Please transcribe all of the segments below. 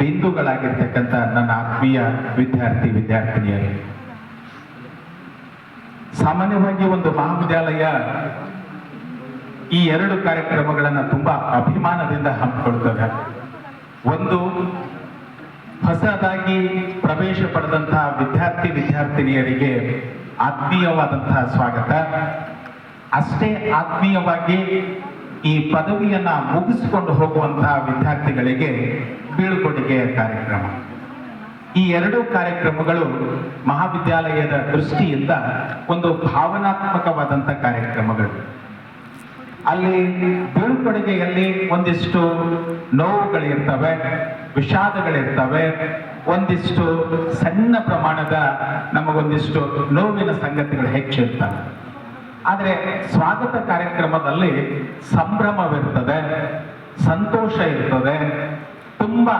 ಬಿಂದುಗಳಾಗಿರ್ತಕ್ಕಂಥ ನನ್ನ ಆತ್ಮೀಯ ವಿದ್ಯಾರ್ಥಿ, ವಿದ್ಯಾರ್ಥಿನಿಯರು. ಸಾಮಾನ್ಯವಾಗಿ ಒಂದು ಮಹಾವಿದ್ಯಾಲಯ ಈ ಎರಡು ಕಾರ್ಯಕ್ರಮಗಳನ್ನು ತುಂಬಾ ಅಭಿಮಾನದಿಂದ ಹಮ್ಮಿಕೊಳ್ತದೆ. ಒಂದು, ಹೊಸದಾಗಿ ಪ್ರವೇಶ ಪಡೆದಂತಹ ವಿದ್ಯಾರ್ಥಿ, ವಿದ್ಯಾರ್ಥಿನಿಯರಿಗೆ ಆತ್ಮೀಯವಾದಂತಹ ಸ್ವಾಗತ. ಅಷ್ಟೇ ಆತ್ಮೀಯವಾಗಿ ಈ ಪದವಿಯನ್ನ ಮುಗಿಸಿಕೊಂಡು ಹೋಗುವಂತಹ ವಿದ್ಯಾರ್ಥಿಗಳಿಗೆ ಬೀಳ್ಕೊಡುಗೆಯ ಕಾರ್ಯಕ್ರಮ. ಈ ಎರಡು ಕಾರ್ಯಕ್ರಮಗಳು ಮಹಾವಿದ್ಯಾಲಯದ ದೃಷ್ಟಿಯಿಂದ ಒಂದು ಭಾವನಾತ್ಮಕವಾದಂಥ ಕಾರ್ಯಕ್ರಮಗಳು. ಅಲ್ಲಿ ಬೀಳ್ಕೊಡುಗೆಯಲ್ಲಿ ಒಂದಿಷ್ಟು ನೋವುಗಳಿರ್ತವೆ, ವಿಷಾದಗಳಿರ್ತವೆ, ಒಂದಿಷ್ಟು ಸಣ್ಣ ಪ್ರಮಾಣದ ನಮಗೊಂದಿಷ್ಟು ನೋವಿನ ಸಂಗತಿಗಳು ಹೆಚ್ಚಿರ್ತವೆ. ಆದರೆ ಸ್ವಾಗತ ಕಾರ್ಯಕ್ರಮದಲ್ಲಿ ಸಂಭ್ರಮವಿರ್ತದೆ, ಸಂತೋಷ ಇರ್ತದೆ ತುಂಬಾ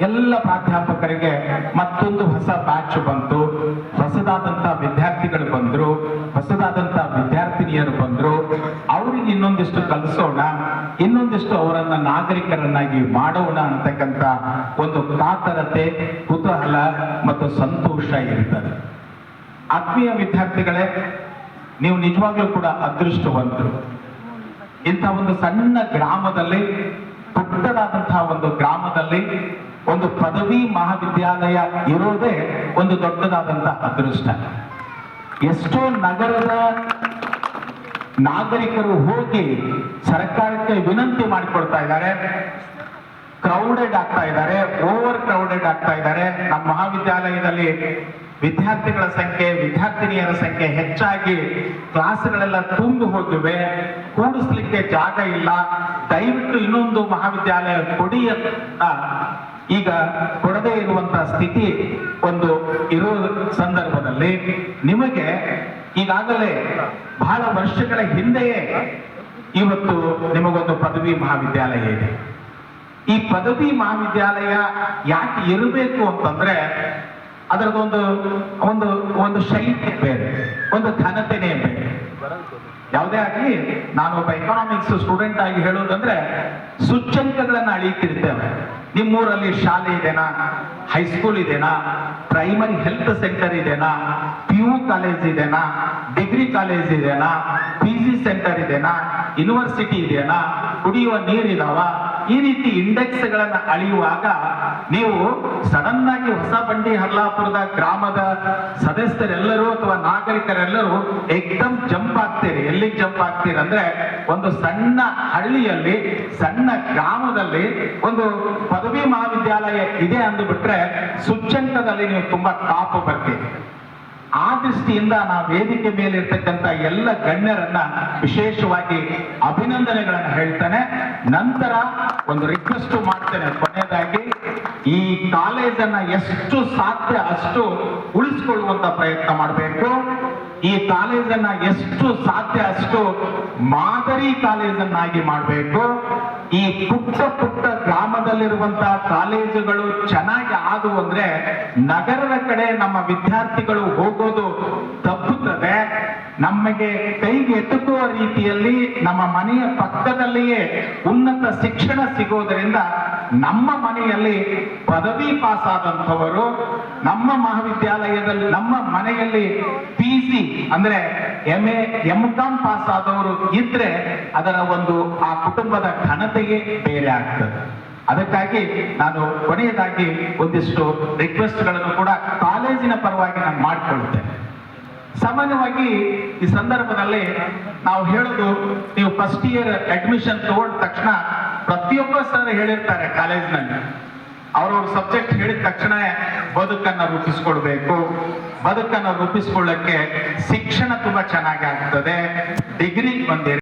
ಎಲ್ಲ ಪ್ರಾಧ್ಯಾಪಕರಿಗೆ ಮತ್ತೊಂದು ಹೊಸ ಬ್ಯಾಚ್ ಬಂತು. ಹೊಸದಾದಂತ ವಿದ್ಯಾರ್ಥಿಗಳು ಬಂದ್ರು. ಹೊಸದಾದಂತ ವಿದ್ಯಾರ್ಥಿನಿಯರು ಬಂದ್ರು. ಅವರಿಗೆ ಇನ್ನೊಂದಿಷ್ಟು ಕಲಿಸೋಣ, ಇನ್ನೊಂದಿಷ್ಟು ಅವರನ್ನ ನಾಗರಿಕರನ್ನಾಗಿ ಮಾಡೋಣ ಅಂತಕ್ಕಂಥ ಒಂದು ಕಾತರತೆ, ಕುತೂಹಲ ಮತ್ತು ಸಂತೋಷ ಇರ್ತದೆ. ಆತ್ಮೀಯ ವಿದ್ಯಾರ್ಥಿಗಳೇ, ನೀವು ನಿಜವಾಗ್ಲೂ ಕೂಡ ಅದೃಷ್ಟವಂತರು. ಇಂಥ ಒಂದು ಸಣ್ಣ ಗ್ರಾಮದಲ್ಲಿ ಪುಟ್ಟದಾದಂತಹ ಒಂದು ಗ್ರಾಮದಲ್ಲಿ ಒಂದು ಪದವಿ ಮಹಾವಿದ್ಯಾಲಯ ಇರೋದೇ ಒಂದು ದೊಡ್ಡದಾದಂತಹ ಅದೃಷ್ಟ. ಎಷ್ಟೋ ನಗರದ ನಾಗರಿಕರು ಹೋಗಿ ಸರ್ಕಾರಕ್ಕೆ ವಿನಂತಿ ಮಾಡಿಕೊಳ್ತಾ ಇದ್ದಾರೆ. ಕ್ರೌಡೆಡ್ ಆಗ್ತಾ ಇದ್ದಾರೆ, ಓವರ್ ಕ್ರೌಡೆಡ್ ಆಗ್ತಾ ಇದ್ದಾರೆ. ನಮ್ಮ ಮಹಾವಿದ್ಯಾಲಯದಲ್ಲಿ ವಿದ್ಯಾರ್ಥಿಗಳ ಸಂಖ್ಯೆ, ವಿದ್ಯಾರ್ಥಿನಿಯರ ಸಂಖ್ಯೆ ಹೆಚ್ಚಾಗಿ ಕ್ಲಾಸ್ಗಳೆಲ್ಲ ತುಂಬಿ ಹೋಗಿವೆ. ಕೂಡಿಸ್ಲಿಕ್ಕೆ ಜಾಗ ಇಲ್ಲ. ದಯವಿಟ್ಟು ಇನ್ನೊಂದು ಮಹಾವಿದ್ಯಾಲಯ ಕೊಡಿ ಈಗ ಕೊಡದೇ ಇರುವಂತಹ ಸ್ಥಿತಿ ಒಂದು ಇರೋ ಸಂದರ್ಭದಲ್ಲಿ. ನಿಮಗೆ ಈಗಾಗಲೇ ಬಹಳ ವರ್ಷಗಳ ಹಿಂದೆಯೇ ಇವತ್ತು ನಿಮಗೊಂದು ಪದವಿ ಮಹಾವಿದ್ಯಾಲಯ ಇದೆ. ಈ ಪದವಿ ಮಹಾವಿದ್ಯಾಲಯ ಯಾಕೆ ಇರಬೇಕು ಅಂತಂದ್ರೆ ಅದರದೊಂದು, ಒಂದು ಒಂದು ಶೈಲಿ ಬೇರೆ, ಒಂದು ಘನತೆನೇ ಬೇರೆ. ಯಾವುದೇ ಆಗಲಿ, ನಾನು ಒಬ್ಬ ಎಕನಾಮಿಕ್ಸ್ ಸ್ಟೂಡೆಂಟ್ ಆಗಿ ಹೇಳೋದಂದ್ರೆ ಸೂಚ್ಯಂಕಗಳನ್ನ ಅಳೀತಿರ್ತೇವೆ. ನಿಮ್ಮೂರಲ್ಲಿ ಶಾಲೆ ಇದೆನಾ? ಹೈಸ್ಕೂಲ್ ಇದೆನಾ? ಪ್ರೈಮರಿ ಹೆಲ್ತ್ ಸೆಂಟರ್ ಇದೆನಾ? ಪಿ ಯು ಕಾಲೇಜ್ ಇದೆನಾ? ಡಿಗ್ರಿ ಕಾಲೇಜ್ ಇದೆನಾ? ಪಿ ಜಿ ಸೆಂಟರ್ ಇದೆನಾ? ಯೂನಿವರ್ಸಿಟಿ ಇದೆನಾ? ಕುಡಿಯುವ ನೀರಿದಾವ ಈ ರೀತಿ ಇಂಡೆಕ್ಸ್ ಗಳನ್ನ ಅಳೆಯುವಾಗ ನೀವು ಸಡನ್ ಆಗಿ ಹೊಸ ಬಂಡಿ ಹರ್ಲಾಪುರದ ಗ್ರಾಮದ ಸದಸ್ಯರೆಲ್ಲರೂ ಅಥವಾ ನಾಗರಿಕರೆಲ್ಲರೂ ಏಕ್ದಮ್ ಜಂಪ್ ಆಗ್ತೀರಿ. ಎಲ್ಲಿ ಜಂಪ್ ಆಗ್ತೀರಿ ಅಂದ್ರೆ ಒಂದು ಸಣ್ಣ ಹಳ್ಳಿಯಲ್ಲಿ, ಸಣ್ಣ ಗ್ರಾಮದಲ್ಲಿ ಒಂದು ಪದವಿ ಮಹಾವಿದ್ಯಾಲಯ ಇದೆ ಅಂದುಬಿಟ್ರೆ ಸೂಚ್ಯಂಕದಲ್ಲಿ ನೀವು ತುಂಬಾ ಕಾಪು ಬರ್ತೀರಿ. ಆ ದೃಷ್ಟಿಯಿಂದ ನಾವು ವೇದಿಕೆ ಮೇಲೆ ಇರ್ತಕ್ಕಂಥ ಎಲ್ಲ ಗಣ್ಯರನ್ನ ವಿಶೇಷವಾಗಿ ಅಭಿನಂದನೆಗಳನ್ನ ಹೇಳ್ತಾನೆ. ನಂತರ ಒಂದು ರಿಕ್ವೆಸ್ಟ್ ಮಾಡ್ತೇನೆ ಕೊನೆಯದಾಗಿ, ಈ ಕಾಲೇಜನ್ನ ಎಷ್ಟು ಸಾಧ್ಯ ಅಷ್ಟು ಉಳಿಸ್ಕೊಳ್ಳುವಂತ ಪ್ರಯತ್ನ ಮಾಡಬೇಕು. ಈ ಕಾಲೇಜನ್ನ ಎಷ್ಟು ಸಾಧ್ಯ ಅಷ್ಟು ಮಾದರಿ ಕಾಲೇಜನ್ನಾಗಿ ಮಾಡಬೇಕು. ಈ ಪುಟ್ಟ ಪುಟ್ಟ ಗ್ರಾಮದಲ್ಲಿರುವಂತಹ ಕಾಲೇಜುಗಳು ಚೆನ್ನಾಗಿ ಆದವು ಅಂದ್ರೆ ನಗರದ ಕಡೆ ನಮ್ಮ ವಿದ್ಯಾರ್ಥಿಗಳು ಹೋಗೋದು ತಪ್ಪುತ್ತದೆ. ನಮಗೆ ಕೈಗೆ ಎತ್ತುಕುವ ರೀತಿಯಲ್ಲಿ ನಮ್ಮ ಮನೆಯ ಪಕ್ಕದಲ್ಲಿಯೇ ಉನ್ನತ ಶಿಕ್ಷಣ ಸಿಗೋದರಿಂದ ನಮ್ಮ ಮನೆಯಲ್ಲಿ ಪದವಿ ಪಾಸ್ ಆದಂಥವರು ನಮ್ಮ ಮಹಾವಿದ್ಯಾಲಯದಲ್ಲಿ, ನಮ್ಮ ಮನೆಯಲ್ಲಿ ಪಿ ಸಿ ಅಂದ್ರೆ M A M com pass ಆದವರು ಇದ್ರೆ ಅದರ ಒಂದು ಆ ಕುಟುಂಬದ ಘನತೆಗೆ ಬೇರೆ ಆಗ್ತದೆ. ಅದಕ್ಕಾಗಿ ನಾನು ಕೊನೆಯದಾಗಿ ಒಂದಿಷ್ಟು ರಿಕ್ವೆಸ್ಟ್ಗಳನ್ನು ಕೂಡ ಕಾಲೇಜಿನ ಪರವಾಗಿ ನಾನು ಮಾಡಿಕೊಳ್ತೇನೆ. ಸಾಮಾನ್ಯವಾಗಿ ಈ ಸಂದರ್ಭದಲ್ಲಿ ನಾವು ಹೇಳೋದು ನೀವು ಫಸ್ಟ್ ಇಯರ್ ಅಡ್ಮಿಷನ್ ತಗೊಂಡ ತಕ್ಷಣ ಪ್ರತಿಯೊಬ್ಬ ಸರ್ ಹೇಳಿರ್ತಾರೆ ಕಾಲೇಜ್ನಲ್ಲಿ. ಅವ್ರವ್ರ ಸಬ್ಜೆಕ್ಟ್ ಹೇಳಿದ ತಕ್ಷಣ ಬದುಕನ್ನ ರೂಪಿಸ್ಕೊಳ್ಬೇಕು. ಬದುಕನ್ನ ರೂಪಿಸ್ಕೊಳ್ಳಕ್ಕೆ ಶಿಕ್ಷಣ ತುಂಬಾ ಚೆನ್ನಾಗಿ ಆಗ್ತದೆ. ಡಿಗ್ರಿ ಒಂದೇ